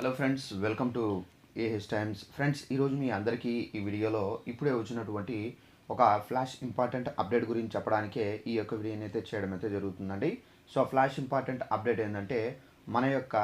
Hello friends welcome to AH Times friends ఈరోజు మీ అందరికీ ఈ వీడియోలో ఇప్పుడే వచ్చినటువంటి ఒక ఫ్లాష్ ఇంపార్టెంట్ అప్డేట్ గురించి చెప్పడానికే ఈ యొక్క వీడియోని అయితే చేయడం అయితే జరుగుతుందండి. సో ఫ్లాష్ ఇంపార్టెంట్ అప్డేట్ ఏంటంటే మన యొక్క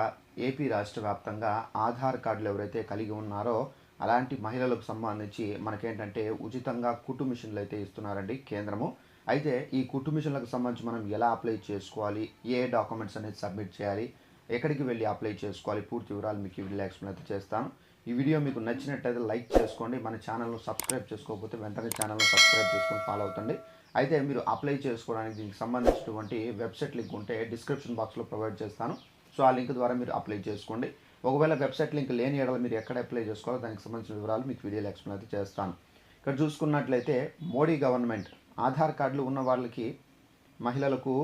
ఏపీ రాష్ట్ర వ్యాప్తంగా ఆధార్ కార్డులు ఎవరైతే కలిగి ఉన్నారో అలాంటి మహిళలకు సంబంధించి మనకేంటంటే ఉచితంగా కుట్టు మిషన్లు అయితే ఇస్తున్నారండి కేంద్రము. అయితే ఈ కుట్టు మిషన్లకు సంబంధించి మనం ఎలా అప్లై చేసుకోవాలి ఏ డాక్యుమెంట్స్ అనేది సబ్మిట్ చేయాలి ఎక్కడికి వెళ్ళి అప్లై చేసుకోవాలి? పూర్తి వివరాలు మీకు వీడియో ఎక్స్ప్లెయిన్ అయితే చేస్తాను. ఈ వీడియో మీకు నచ్చినట్టయితే లైక్ చేసుకోండి. మన ఛానల్ను సబ్స్క్రైబ్ చేసుకోకపోతే వెంటనే ఛానల్ను సబ్స్క్రైబ్ చేసుకొని ఫాలో అవుతండి. అయితే మీరు అప్లై చేసుకోవడానికి దీనికి సంబంధించినటువంటి వెబ్సైట్ లింక్ ఉంటే డిస్క్రిప్షన్ బాక్స్లో ప్రొవైడ్ చేస్తాను. సో ఆ లింక్ ద్వారా మీరు అప్లై చేసుకోండి. ఒకవేళ వెబ్సైట్ లింక్ లేని ఎడల మీరు ఎక్కడ అప్లై చేసుకోవాలో దానికి సంబంధించిన వివరాలు మీకు వీడియోలో ఎక్స్ప్లెయిన్ అయితే చేస్తాను. ఇక్కడ చూసుకున్నట్లయితే మోడీ గవర్నమెంట్ ఆధార్ కార్డులు ఉన్న వాళ్ళకి మహిళలకు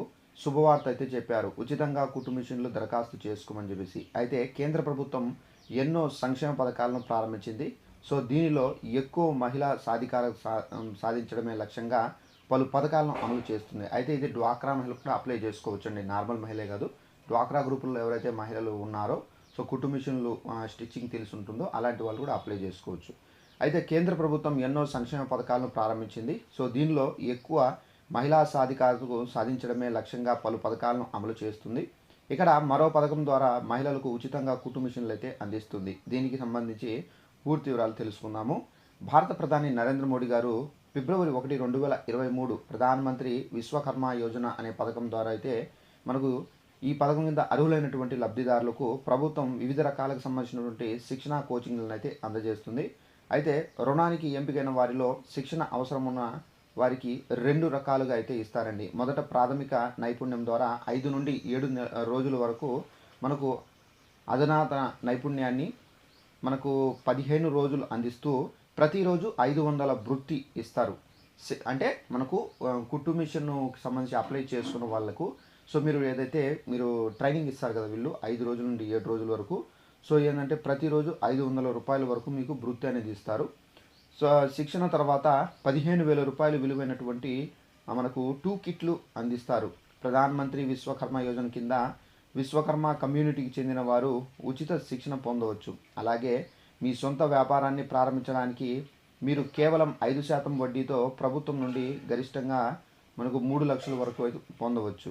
శుభవార్త అయితే చెప్పారు. ఉచితంగా కుటుంబ మిషన్లు దరఖాస్తు చేసుకోమని చెప్పేసి. అయితే కేంద్ర ప్రభుత్వం ఎన్నో సంక్షేమ పథకాలను ప్రారంభించింది. సో దీనిలో ఎక్కువ మహిళా సాధికార సా- సాధించడమే లక్ష్యంగా పలు పథకాలను అమలు చేస్తుంది అయితే ఇది డ్వాక్రా మహిళలు కూడా అప్లై చేసుకోవచ్చండి. నార్మల్ మహిళే కాదు. డ్వాక్రా గ్రూపుల్లో ఎవరైతే మహిళలు ఉన్నారో సో కుటుంబ మిషన్లు స్టిచ్చింగ్ తెలిసి ఉంటుందో అలాంటి వాళ్ళు కూడా అప్లై చేసుకోవచ్చు. అయితే కేంద్ర ప్రభుత్వం ఎన్నో సంక్షేమ పథకాలను ప్రారంభించింది. సో దీనిలో ఎక్కువ మహిళా సాధికారతకు సాధించడమే లక్ష్యంగా పలు పథకాలను అమలు చేస్తుంది. ఇక్కడ మరో పథకం ద్వారా మహిళలకు ఉచితంగా కుటుంబ మిషన్లు అయితే అందిస్తుంది. దీనికి సంబంధించి పూర్తి వివరాలు తెలుసుకుందాము. భారత ప్రధాని నరేంద్ర మోడీ గారు ఫిబ్రవరి ఒకటి రెండు వేల ఇరవై మూడు ప్రధానమంత్రి విశ్వకర్మ యోజన అనే పథకం ద్వారా అయితే మనకు ఈ పథకం కింద అర్హులైనటువంటి లబ్ధిదారులకు ప్రభుత్వం వివిధ రకాలకు సంబంధించినటువంటి శిక్షణ కోచింగ్లను అయితే అందజేస్తుంది. అయితే రుణానికి ఎంపికైన వారిలో శిక్షణ అవసరం ఉన్న వారికి రెండు రకాలుగా అయితే ఇస్తారండి. మొదట ప్రాథమిక నైపుణ్యం ద్వారా ఐదు నుండి ఏడు రోజుల వరకు మనకు అధునాతన నైపుణ్యాన్ని మనకు పదిహేను రోజులు అందిస్తూ ప్రతిరోజు ఐదు వందల వృత్తి ఇస్తారు. అంటే మనకు కుట్టు మిషన్కు సంబంధించి అప్లై చేసుకున్న వాళ్ళకు సో మీరు ఏదైతే మీరు ట్రైనింగ్ ఇస్తారు కదా వీళ్ళు ఐదు రోజుల నుండి ఏడు రోజుల వరకు సో ఏంటంటే ప్రతిరోజు ఐదు వందల రూపాయల వరకు మీకు వృత్తి అనేది ఇస్తారు. శిక్షణ తర్వాత పదిహేను వేల రూపాయలు విలువైనటువంటి మనకు టూ కిట్లు అందిస్తారు. ప్రధానమంత్రి విశ్వకర్మ యోజన కింద విశ్వకర్మ కమ్యూనిటీకి చెందిన వారు ఉచిత శిక్షణ పొందవచ్చు. అలాగే మీ సొంత వ్యాపారాన్ని ప్రారంభించడానికి మీరు కేవలం ఐదు శాతం వడ్డీతో ప్రభుత్వం నుండి గరిష్టంగా మనకు మూడు లక్షల వరకు అయితే పొందవచ్చు.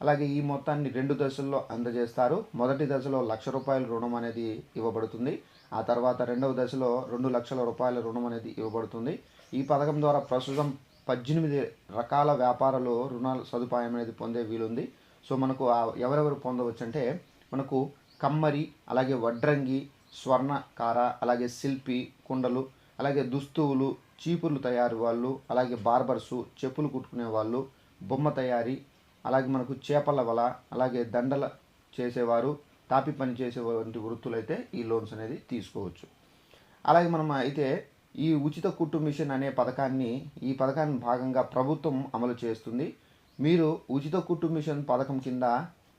అలాగే ఈ మొత్తాన్ని రెండు దశల్లో అందజేస్తారు. మొదటి దశలో లక్ష రూపాయల రుణం అనేది ఇవ్వబడుతుంది. ఆ తర్వాత రెండవ దశలో రెండు లక్షల రూపాయల రుణం అనేది ఇవ్వబడుతుంది. ఈ పథకం ద్వారా ప్రస్తుతం పద్దెనిమిది రకాల వ్యాపారాలు రుణాల సదుపాయం అనేది పొందే వీలుంది. సో మనకు ఎవరెవరు పొందవచ్చు అంటే మనకు కమ్మరి అలాగే వడ్రంగి స్వర్ణకార అలాగే శిల్పి కుండలు అలాగే దుస్తువులు చీపుర్లు తయారు వాళ్ళు అలాగే బార్బర్సు చెప్పులు కుట్టుకునే వాళ్ళు బొమ్మ తయారీ అలాగే మనకు చేపల వల అలాగే దండల చేసేవారు తాపి పని చేసే వంటి వృత్తులైతే ఈ లోన్స్ అనేది తీసుకోవచ్చు. అలాగే మనం అయితే ఈ ఉచిత కుట్టు మిషన్ అనే పథకాన్ని ఈ పథకాన్ని భాగంగా ప్రభుత్వం అమలు చేస్తుంది. మీరు ఉచిత కుట్టు మిషన్ పథకం కింద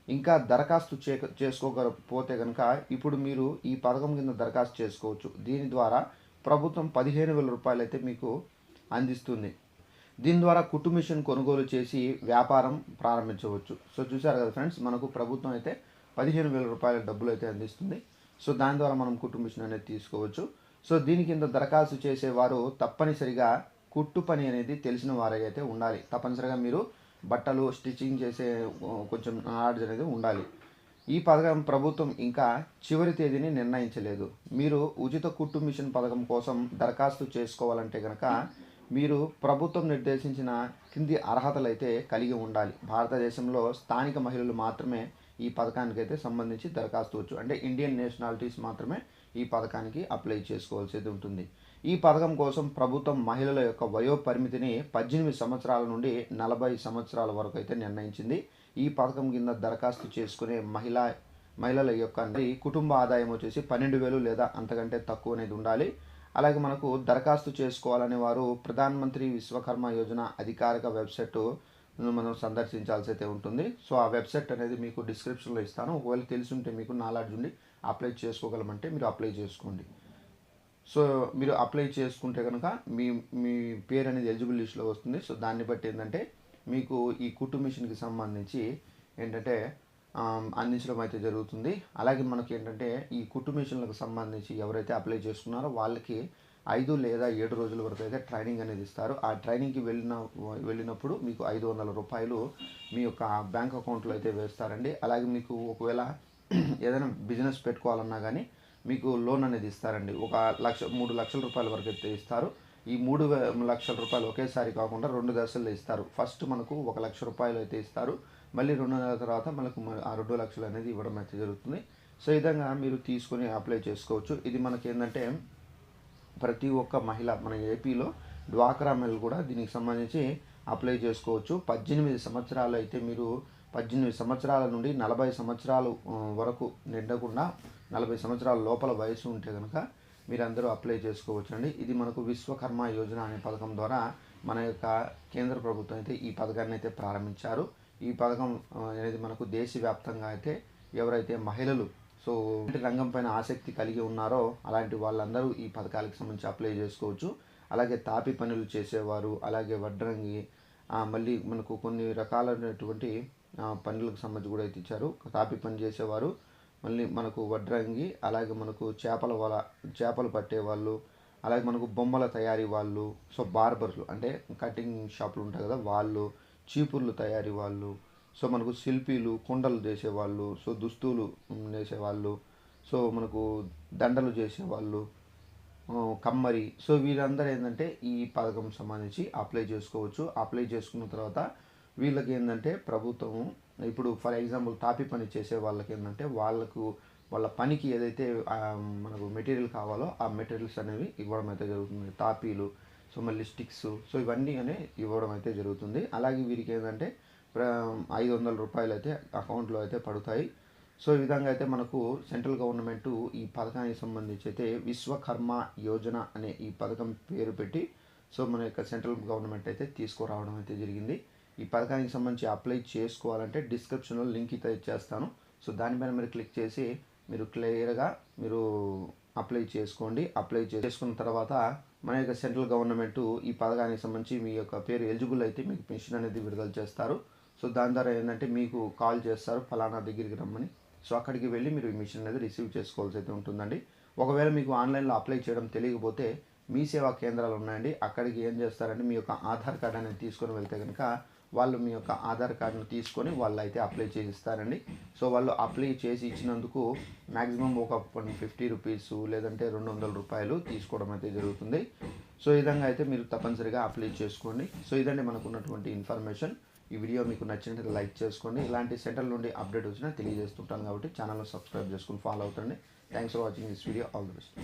ఇంకా దరఖాస్తు చే చేసుకోకపోతే కనుక ఇప్పుడు మీరు ఈ పథకం కింద దరఖాస్తు చేసుకోవచ్చు. దీని ద్వారా ప్రభుత్వం పదిహేను వేల రూపాయలు అయితే మీకు అందిస్తుంది. దీని ద్వారా కుట్టు మిషన్ కొనుగోలు చేసి వ్యాపారం ప్రారంభించవచ్చు. సో చూసారు కదా ఫ్రెండ్స్ మనకు ప్రభుత్వం అయితే పదిహేను వేల రూపాయల డబ్బులు అయితే అందిస్తుంది. సో దాని ద్వారా మనం కుట్టు మిషన్ అనేది తీసుకోవచ్చు. సో దీని కింద దరఖాస్తు చేసేవారు తప్పనిసరిగా కుట్టు పని అనేది తెలిసిన వారై అయితే ఉండాలి. తప్పనిసరిగా మీరు బట్టలు స్టిచ్చింగ్ చేసే కొంచెం నాలెడ్జ్ అనేది ఉండాలి. ఈ పథకం ప్రభుత్వం ఇంకా చివరి తేదీని నిర్ణయించలేదు. మీరు ఉచిత కుట్టు మిషన్ పథకం కోసం దరఖాస్తు చేసుకోవాలంటే కనుక మీరు ప్రభుత్వం నిర్దేశించిన కింది అర్హతలు అయితే కలిగి ఉండాలి. భారతదేశంలో స్థానిక మహిళలు మాత్రమే ఈ పథకానికి అయితే సంబంధించి దరఖాస్తు వచ్చు. అంటే ఇండియన్ నేషనాలిటీస్ మాత్రమే ఈ పథకానికి అప్లై చేసుకోవాల్సి ఉంటుంది. ఈ పథకం కోసం ప్రభుత్వం మహిళల యొక్క వయో పరిమితిని పద్దెనిమిది సంవత్సరాల నుండి నలభై సంవత్సరాల వరకు అయితే నిర్ణయించింది. ఈ పథకం కింద దరఖాస్తు చేసుకునే మహిళా మహిళల యొక్క కుటుంబ ఆదాయం వచ్చేసి పన్నెండు వేలు లేదా అంతకంటే తక్కువ అనేది ఉండాలి. అలాగే మనకు దరఖాస్తు చేసుకోవాలనే వారు ప్రధానమంత్రి విశ్వకర్మ యోజన అధికారిక వెబ్సైట్ మనం సందర్శించాల్సి అయితే ఉంటుంది. సో ఆ వెబ్సైట్ అనేది మీకు డిస్క్రిప్షన్లో ఇస్తాను. ఒకవేళ తెలిసి ఉంటే మీకు నాలెడ్జ్ ఉండి అప్లై చేసుకోగలమంటే మీరు అప్లై చేసుకోండి. సో మీరు అప్లై చేసుకుంటే కనుక మీ మీ పేరు అనేది ఎలిజిబుల్ లిస్ట్లో వస్తుంది. సో దాన్ని బట్టి ఏంటంటే మీకు ఈ కుటుంబ మిషన్కి సంబంధించి ఏంటంటే అందించడం అయితే జరుగుతుంది. అలాగే మనకి ఏంటంటే ఈ కుట్టు మిషన్లకు సంబంధించి ఎవరైతే అప్లై చేసుకున్నారో వాళ్ళకి ఐదు లేదా ఏడు రోజుల వరకు అయితే ట్రైనింగ్ అనేది ఇస్తారు. ఆ ట్రైనింగ్కి వెళ్ళిన వెళ్ళినప్పుడు మీకు ఐదు వందల రూపాయలు మీ యొక్క బ్యాంక్ అకౌంట్లో అయితే వేస్తారండి. అలాగే మీకు ఒకవేళ ఏదైనా బిజినెస్ పెట్టుకోవాలన్నా కానీ మీకు లోన్ అనేది ఇస్తారండి. ఒక లక్ష మూడు లక్షల రూపాయల వరకు అయితే ఇస్తారు. ఈ మూడు లక్షల రూపాయలు ఒకేసారి కాకుండా రెండు దశల్లో ఇస్తారు. ఫస్ట్ మనకు ఒక లక్ష రూపాయలు అయితే ఇస్తారు. మళ్ళీ రెండు నెలల తర్వాత మనకు ఆ రెండు లక్షలు అనేది ఇవ్వడం అయితే జరుగుతుంది. సో ఈ విధంగా మీరు తీసుకొని అప్లై చేసుకోవచ్చు. ఇది మనకి ఏంటంటే ప్రతి ఒక్క మహిళ మన ఏపీలో డ్వాక్రా మహిళలు కూడా దీనికి సంబంధించి అప్లై చేసుకోవచ్చు. పద్దెనిమిది సంవత్సరాలు అయితే మీరు పద్దెనిమిది సంవత్సరాల నుండి నలభై సంవత్సరాలు వరకు నిండకుండా నలభై సంవత్సరాల లోపల వయసు ఉంటే కనుక మీరందరూ అప్లై చేసుకోవచ్చండి. ఇది మనకు విశ్వకర్మ యోజన అనే పథకం ద్వారా మన యొక్క కేంద్ర ప్రభుత్వం అయితే ఈ పథకాన్ని అయితే ప్రారంభించారు. ఈ పథకం అనేది మనకు దేశవ్యాప్తంగా అయితే ఎవరైతే మహిళలు సో రంగం పైన ఆసక్తి కలిగి ఉన్నారో అలాంటి వాళ్ళందరూ ఈ పథకాలకు సంబంధించి అప్లై చేసుకోవచ్చు. అలాగే తాపి పనులు చేసేవారు అలాగే వడ్రంగి మళ్ళీ మనకు కొన్ని రకాలైనటువంటి పనులకు సంబంధించి కూడా అయితే ఇచ్చారు. తాపి పని చేసేవారు మళ్ళీ మనకు వడ్రంగి అలాగే మనకు చేపల వల చేపలు పట్టేవాళ్ళు అలాగే మనకు బొమ్మల తయారీ వాళ్ళు సో బార్బర్లు అంటే కటింగ్ షాపులు ఉంటాయి కదా వాళ్ళు చీపుర్లు తయారీ వాళ్ళు సో మనకు శిల్పీలు కుండలు చేసేవాళ్ళు సో దుస్తులు నేసేవాళ్ళు సో మనకు దండలు చేసేవాళ్ళు కమ్మరి. సో వీళ్ళందరూ ఏంటంటే ఈ పథకం సంబంధించి అప్లై చేసుకోవచ్చు. అప్లై చేసుకున్న తర్వాత వీళ్ళకి ఏంటంటే ప్రభుత్వం ఇప్పుడు ఫర్ ఎగ్జాంపుల్ తాపి పని చేసే వాళ్ళకి ఏంటంటే వాళ్ళకు వాళ్ళ పనికి ఏదైతే మనకు మెటీరియల్ కావాలో ఆ మెటీరియల్స్ అనేవి ఇవ్వడం అయితే జరుగుతుంది. తాపీలు సో మళ్ళీ స్టిక్స్. సో ఇవన్నీ అనే ఇవ్వడం అయితే జరుగుతుంది. అలాగే వీరికి ఏంటంటే ఐదు వందల రూపాయలు అయితే అకౌంట్లో అయితే పడతాయి. సో ఈ విధంగా అయితే మనకు సెంట్రల్ గవర్నమెంట్ ఈ పథకానికి సంబంధించి అయితే విశ్వకర్మ యోజన అనే ఈ పథకం పేరు పెట్టి సో మన యొక్క సెంట్రల్ గవర్నమెంట్ అయితే తీసుకురావడం అయితే జరిగింది. ఈ పథకానికి సంబంధించి అప్లై చేసుకోవాలంటే డిస్క్రిప్షన్లో లింక్ అయితే ఇచ్చేస్తాను. సో దానిపైన మీరు క్లిక్ చేసి మీరు క్లియర్గా మీరు అప్లై చేసుకోండి. అప్లై చేసుకున్న తర్వాత మన యొక్క సెంట్రల్ గవర్నమెంట్ ఈ పథకానికి సంబంధించి మీ యొక్క పేరు ఎలిజిబుల్ అయితే మీకు పెన్షన్ అనేది విడుదల చేస్తారు. సో దాని ద్వారా ఏంటంటే మీకు కాల్ చేస్తారు ఫలానా దగ్గరికి రమ్మని. సో అక్కడికి వెళ్ళి మీరు ఈ మిషన్ అనేది రిసీవ్ చేసుకోవాల్సి అయితే ఉంటుందండి. ఒకవేళ మీకు ఆన్లైన్లో అప్లై చేయడం తెలియకపోతే మీ సేవా కేంద్రాలు ఉన్నాయండి. అక్కడికి ఏం చేస్తారంటే మీ యొక్క ఆధార్ కార్డ్ అనేది తీసుకొని వెళ్తే కనుక వాళ్ళు మీ యొక్క ఆధార్ కార్డును తీసుకొని వాళ్ళు అయితే అప్లై చేసి ఇస్తారండి సో వాళ్ళు అప్లై చేసి ఇచ్చినందుకు మ్యాక్సిమం ఒక ఫిఫ్టీ రూపీస్ లేదంటే రెండు వందల రూపాయలు తీసుకోవడం అయితే జరుగుతుంది. సో ఈ విధంగా అయితే మీరు తప్పనిసరిగా అప్లై చేసుకోండి. సో ఇదండి మనకు ఉన్నటువంటి ఇన్ఫర్మేషన్. ఈ వీడియో మీకు నచ్చినట్లయితే లైక్ చేసుకోండి. ఇలాంటి సెంటర్ నుండి అప్డేట్ వచ్చినా తెలియజేస్తుంటాను కాబట్టి ఛానల్ని సబ్స్క్రైబ్ చేసుకుని follow అవుతండి. Thanks for watching this video all the best